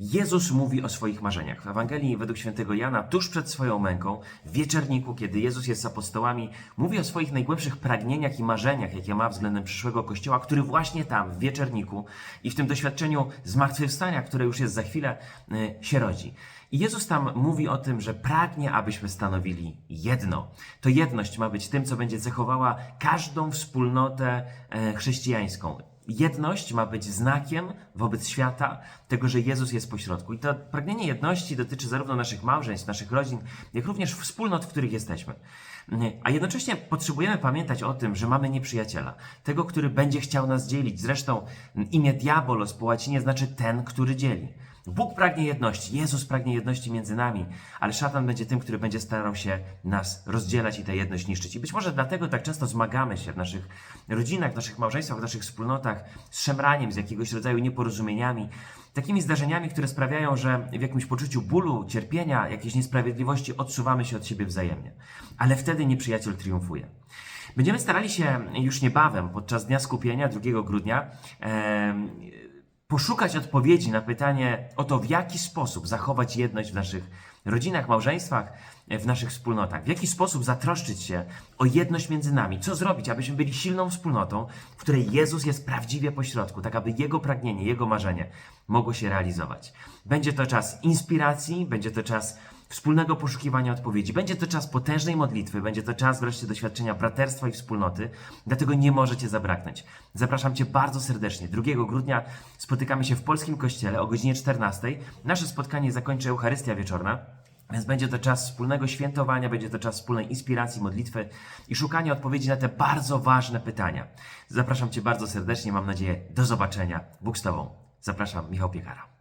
Jezus mówi o swoich marzeniach. W Ewangelii według świętego Jana, tuż przed swoją męką, w wieczerniku, kiedy Jezus jest z apostołami, mówi o swoich najgłębszych pragnieniach i marzeniach, jakie ma względem przyszłego Kościoła, który właśnie tam, w wieczerniku i w tym doświadczeniu zmartwychwstania, które już jest za chwilę, y, się rodzi. I Jezus tam mówi o tym, że pragnie, abyśmy stanowili jedno. To jedność ma być tym, co będzie cechowała każdą wspólnotę e, chrześcijańską. Jedność ma być znakiem wobec świata tego, że Jezus jest pośrodku. I to pragnienie jedności dotyczy zarówno naszych małżeństw, naszych rodzin, jak również wspólnot, w których jesteśmy. A jednocześnie potrzebujemy pamiętać o tym, że mamy nieprzyjaciela. Tego, który będzie chciał nas dzielić. Zresztą imię diabolos po łacinie znaczy ten, który dzieli. Bóg pragnie jedności, Jezus pragnie jedności między nami, ale szatan będzie tym, który będzie starał się nas rozdzielać i tę jedność niszczyć. I być może dlatego tak często zmagamy się w naszych rodzinach, w naszych małżeństwach, w naszych wspólnotach z szemraniem, z jakiegoś rodzaju nieporozumieniami, takimi zdarzeniami, które sprawiają, że w jakimś poczuciu bólu, cierpienia, jakiejś niesprawiedliwości odsuwamy się od siebie wzajemnie. Ale wtedy nieprzyjaciel triumfuje. Będziemy starali się już niebawem, podczas Dnia Skupienia 2 grudnia, em, poszukać odpowiedzi na pytanie o to, w jaki sposób zachować jedność w naszych rodzinach, małżeństwach, w naszych wspólnotach, w jaki sposób zatroszczyć się o jedność między nami, co zrobić, abyśmy byli silną wspólnotą, w której Jezus jest prawdziwie pośrodku, tak aby Jego pragnienie, Jego marzenie mogło się realizować. Będzie to czas inspiracji, będzie to czas wspólnego poszukiwania odpowiedzi. Będzie to czas potężnej modlitwy, będzie to czas wreszcie doświadczenia braterstwa i wspólnoty, dlatego nie możecie zabraknąć. Zapraszam Cię bardzo serdecznie. 2 grudnia spotykamy się w Polskim Kościele o godzinie 14. Nasze spotkanie zakończy Eucharystia Wieczorna. Więc będzie to czas wspólnego świętowania, będzie to czas wspólnej inspiracji, modlitwy i szukania odpowiedzi na te bardzo ważne pytania. Zapraszam Cię bardzo serdecznie, mam nadzieję, do zobaczenia. Bóg z Tobą. Zapraszam, Michał Piekara.